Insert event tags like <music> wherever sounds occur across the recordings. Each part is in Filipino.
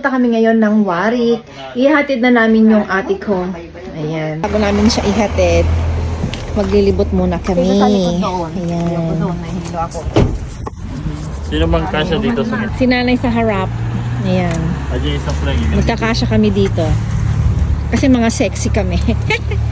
Punta kami ngayon ng Warik. Ihatid na namin yung ate ko. Ayan. Bago namin siya ihatid, maglilibot muna kami. Ayan. Sino bang kasya dito sa Si nanay sa harap. Ayan. Yun. Magkakasya kami dito. Kasi mga sexy kami. <laughs>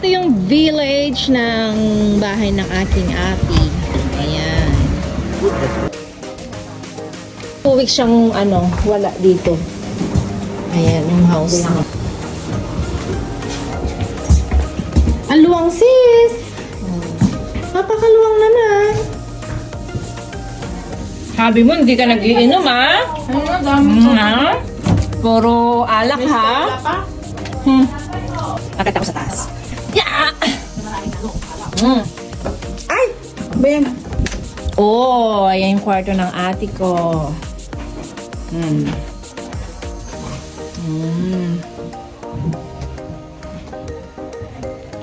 Ito yung village ng bahay ng aking ate. Ayan. Two weeks siyang ano, wala dito. Ayan, yung house niya. Ang luwang sis! Napakaluwang naman. Sabi mo, hindi ka nagiinom ha? Ano, dami ha? Puro alak ha? Hmm. Akit ako sa taas. Mm. Ay! Ben! Oh, ayan yung kwarto ng ate ko. Hmm. Hmm.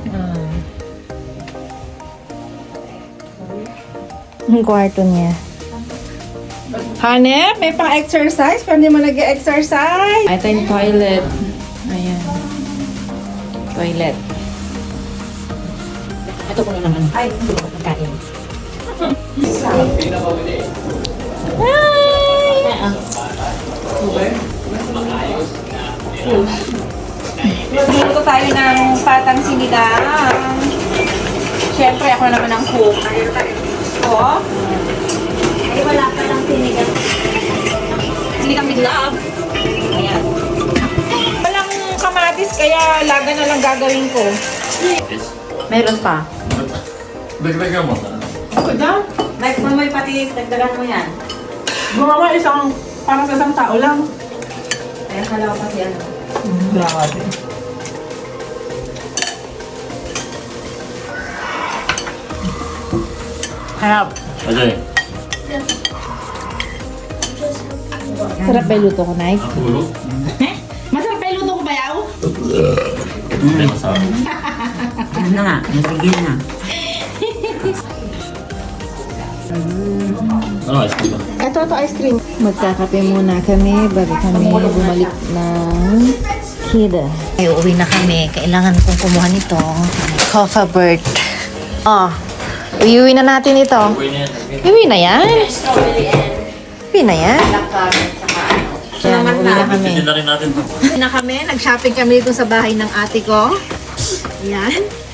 Ah. Yung kwarto niya. Hanep, may pang-exercise? Pwede mo nag-exercise? Ito yung toilet. Ayan. Toilet. Ito po naman. Ay, pagkain. Dito tayo ng patang sinigang. Siyempre, ako naman ang cook. Ko. Ay, wala pa lang sinigang. Sinigang with love. Ayan. Walang kamatis, kaya laga na lang gagawin ko. Meron pa. Dagdagan mo. Like, kung may pati, dagdagan mo yan. Gumawa isang, para sa isang tao lang. Kaya kala ko kasi ano. Grabe. Harap. Ajay, Sarap ba yung luto ko, Nay? <laughs> Masarap ba yung luto ko, Bayaw? Hindi masarap. <laughs> Ano na nga, natigil na. Ano, ice cream ba? Ito, ito, ice cream. Magkakape muna kami bago kami bumalik ng Kida. Ay, uuwi na kami. Kailangan kong kumuha nito. Coffee bird. Oh, iuwi na natin ito. Uwi na yan. Iuwi na yan? Iuwi na yan? Yan, uwi na kami. Uwi na kami. Nag-shopping kami dito sa bahay ng ate ko. Yan.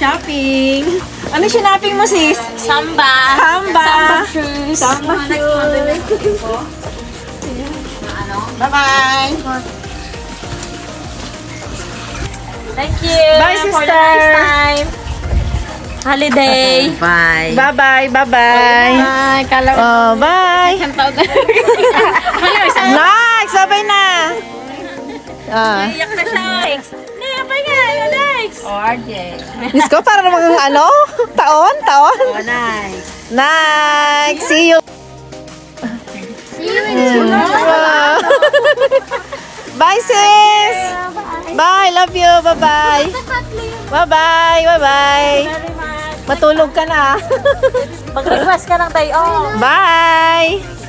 Shopping. Ano sinaping mo, sis? Samba! Samba. shoes! Samba shoes. Bye-bye. Thank you! Bye, For the sister. next time! Holiday! Bye. Bye-bye. Bye-bye. Bye! Kala Oh, bye. isang taon na. Ayaw, isang! Sabay na. Ah. Iyak na siya. Yun next. Oh, RJ. Diyos ko, para namang ano? Taon? Taon? Oh, nice. Next! See you. See you Bye, sis! Bye! Love you! Bye-bye! Bye-bye! Bye-bye! Matulog ka na. Mag-request ka ng tayo. Oh. Bye!